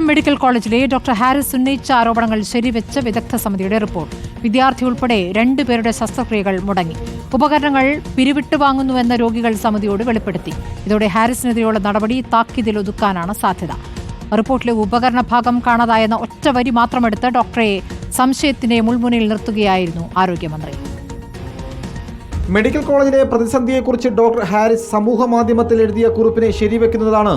Thiruvananthapuram medical കോളേജിലെ doctor Haris ഉന്നയിച്ച ആരോപണങ്ങൾ ശരിവെച്ച വിദഗ്ധ സമിതിയുടെ റിപ്പോർട്ട്. വിദ്യാർത്ഥി ഉൾപ്പെടെ രണ്ടുപേരുടെ ശസ്ത്രക്രിയകൾ മുടങ്ങി. ഉപകരണങ്ങൾ പിരിവിട്ട് വാങ്ങുന്നുവെന്ന രോഗികൾ സമിതിയോട് വെളിപ്പെടുത്തി. ഇതോടെ ഹാരിസിനെതിരെയുള്ള നടപടി താക്കീതിൽ ഒതുക്കാനാണ് സാധ്യത. റിപ്പോർട്ടിലെ ഉപകരണ ഭാഗം കാണാതായെന്ന ഒറ്റ വരി മാത്രമെടുത്ത് ഡോക്ടറെ സംശയത്തിന്റെ മുൾമുനയിൽ നിർത്തുകയായിരുന്നു ആരോഗ്യമന്ത്രി. മെഡിക്കൽ കോളേജിലെ പ്രതിസന്ധിയെക്കുറിച്ച് ഡോക്ടർ ഹാരിസ് സമൂഹ മാധ്യമത്തിൽ എഴുതിയ കുറിപ്പിനെ ശരിവെക്കുന്നതാണ്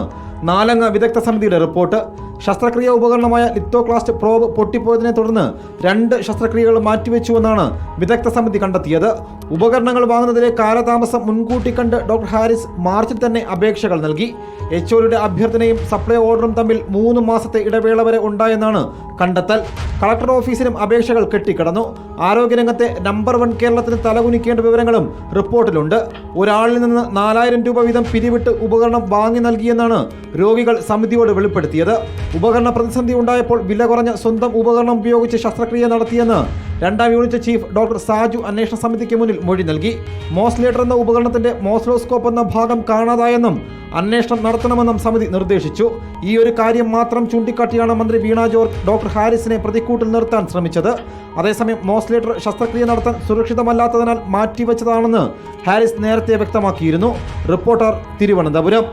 നാലംഗ വിദഗ്ധ സമിതിയുടെ റിപ്പോർട്ട്. ശസ്ത്രക്രിയ ഉപകരണമായ ലിത്തോക്ലാസ്റ്റ് പ്രോബ് പൊട്ടിപ്പോയതിനെ തുടർന്ന് രണ്ട് ശസ്ത്രക്രിയകൾ മാറ്റിവെച്ചുവെന്നാണ് വിദഗ്ധ സമിതി കണ്ടെത്തിയത്. ഉപകരണങ്ങൾ വാങ്ങുന്നതിലെ കാലതാമസം മുൻകൂട്ടി കണ്ട് ഡോക്ടർ ഹാരിസ് മാർച്ചിൽ തന്നെ അപേക്ഷകൾ നൽകി. എച്ച് ഒയുടെ അഭ്യർത്ഥനയും സപ്ലൈ ഓർഡറും തമ്മിൽ മൂന്ന് മാസത്തെ ഇടവേള വരെ ഉണ്ടായെന്നാണ് കണ്ടെത്തൽ. കളക്ടർ ഓഫീസിലും അപേക്ഷകൾ കെട്ടിക്കിടന്നു. ആരോഗ്യരംഗത്തെ നമ്പർ വൺ കേരളത്തിന് തലകുനിക്കേണ്ട വിവരങ്ങളും റിപ്പോർട്ടിലുണ്ട്. ഒരാളിൽ നിന്ന് നാലായിരം രൂപ വീതം പിരിവിട്ട് ഉപകരണം വാങ്ങി നൽകിയെന്നാണ് രോഗികൾ സമിതിയോട് വെളിപ്പെടുത്തിയത്. ഉപകരണ പ്രതിസന്ധി ഉണ്ടായപ്പോൾ വില കുറഞ്ഞ സ്വന്തം ഉപകരണം ഉപയോഗിച്ച് ശസ്ത്രക്രിയ നടത്തിയെന്ന് രണ്ടാം യൂണിറ്റ് ചീഫ് ഡോക്ടർ സാജു അന്വേഷണ സമിതിക്ക് മുന്നിൽ മൊഴി നൽകി. മോസ്ലേറ്റർ എന്ന ഉപകരണത്തിന്റെ മോസ്ലോസ്കോപ്പ് എന്ന ഭാഗം കാണാതായെന്നും അന്വേഷണം നടത്തണമെന്നും സമിതി നിർദ്ദേശിച്ചു. ഈ ഒരു കാര്യം മാത്രം ചൂണ്ടിക്കാട്ടിയാണ് മന്ത്രി വീണ ജോർജ് ഡോക്ടർ ഹാരിസിനെ പ്രതിക്കൂട്ടിൽ നിർത്താൻ ശ്രമിച്ചത്. അതേസമയം മോസ്ലേറ്റർ ശസ്ത്രക്രിയ നടത്താൻ സുരക്ഷിതമല്ലാത്തതിനാൽ മാറ്റിവെച്ചതാണെന്ന് ഹാരിസ് നേരത്തെ വ്യക്തമാക്കിയിരുന്നു. റിപ്പോർട്ടർ തിരുവനന്തപുരം.